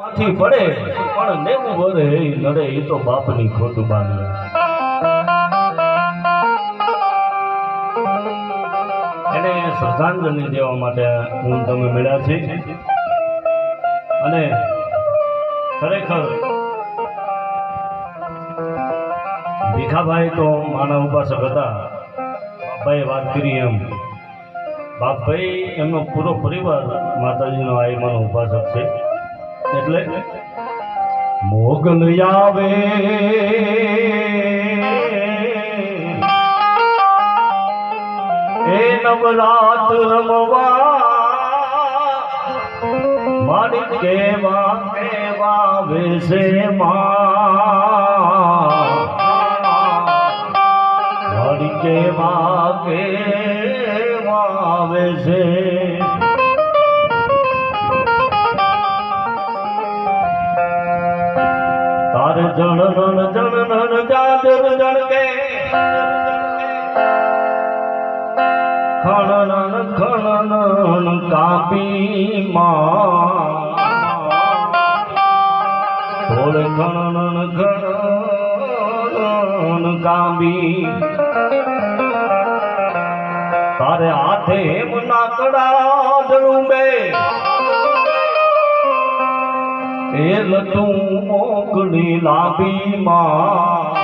માંથી પડે પણ નેવું વરે લડે એ તો બાપની ખોટ બાંધી એને શ્રદ્ધાંજલિ દેવા માટે હું તમે મળ્યા છે. અને ખરેખર ભીખાભાઈ તો માના ઉપાસક હતા. બાપાએ વાત કરી એમ. બાપભાઈ એમનો પૂરો પરિવાર માતાજીનો આયમાનો ઉપાસક છે. એટલે મોગલ આવે. એ નવરાત રમવા મારી કેવા કેવા વેશે મારી કેવા કેવા વેશે જાદર જણ કે ખણ જણકે. ખણ ખણન કાપી માં. થોડ ખણન ખણન કાપી. તારે હાથે એમ નાકડા ડળુંબે એ લતું મોકડી લાંબી માં.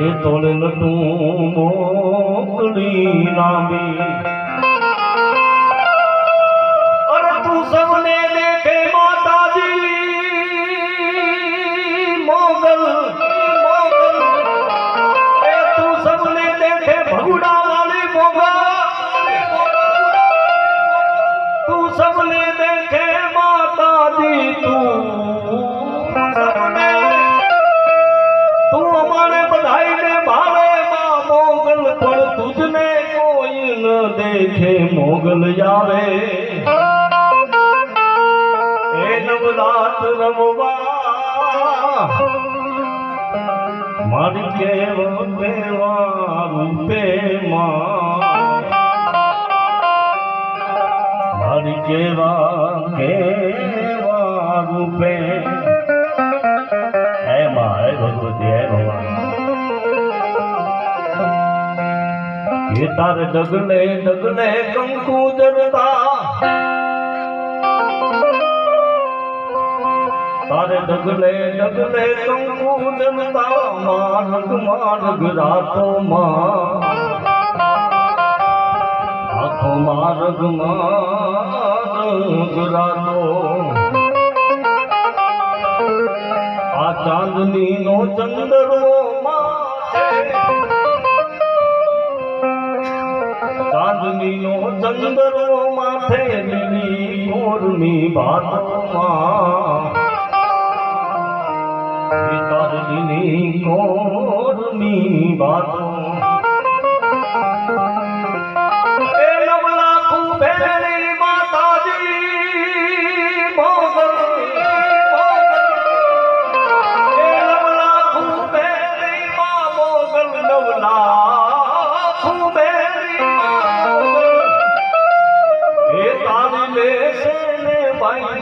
એ તોલે લતું મોકડી લાંબી. દેખે મોગલ આવે એ નવરાત રમવા. મારી કેવ દેવા રૂપે માં? મારી કેવા કેવા રૂપે? હે માં, હે ભગવતી, હે ભગવાન. એ તારે ડગને ડગલે કંકુ જરતા તારે ડગલે ડગલે કંકુ જરતા માર્ગ માર્ગ રાતો માં આખો માર્ગ માર્ગ રાતો. આ ચાંદની નો ચંદરો ચાંદની ચંદરો માથે લીલી મોરની ભાતોમાં તારલીની કોરની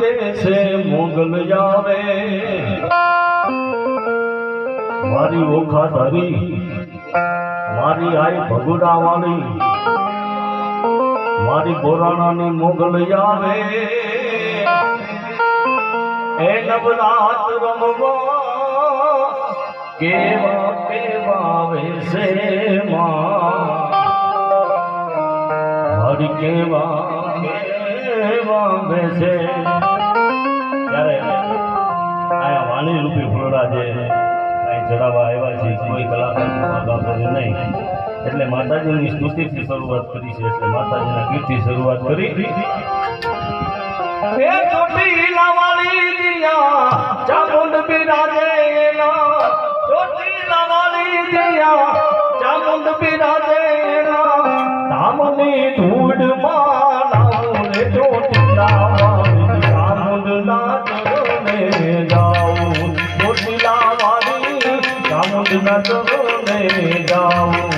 દેશે મોગલ આવે મારી ઓખા ધરી, મારી આઈ ભગુડા વાળી મારી બોરાણાની મોગલ આવે એ નવરાત રમવો, કેવા કેવા વેશે માં. મારી કેવા કેવા વેશે વાણી રૂપી ફૂલડા જે અહીં ચડાવવા આવ્યા છે, કોઈ કલાકાર નહીં. એટલે માતાજીની સ્તુતિથી શરૂઆત કરી છે, એટલે માતાજીના ગીતથી શરૂઆત કરી. એ ચોટી વાળી દિયા, ચામુંડ બિરાજે એના ચોટીલા વાળી દિયા, ચામુંડ બિરાજે એના ધામની ધૂળમાં લાવું રે ચોટી વાળી ના તો લઈ જાઉં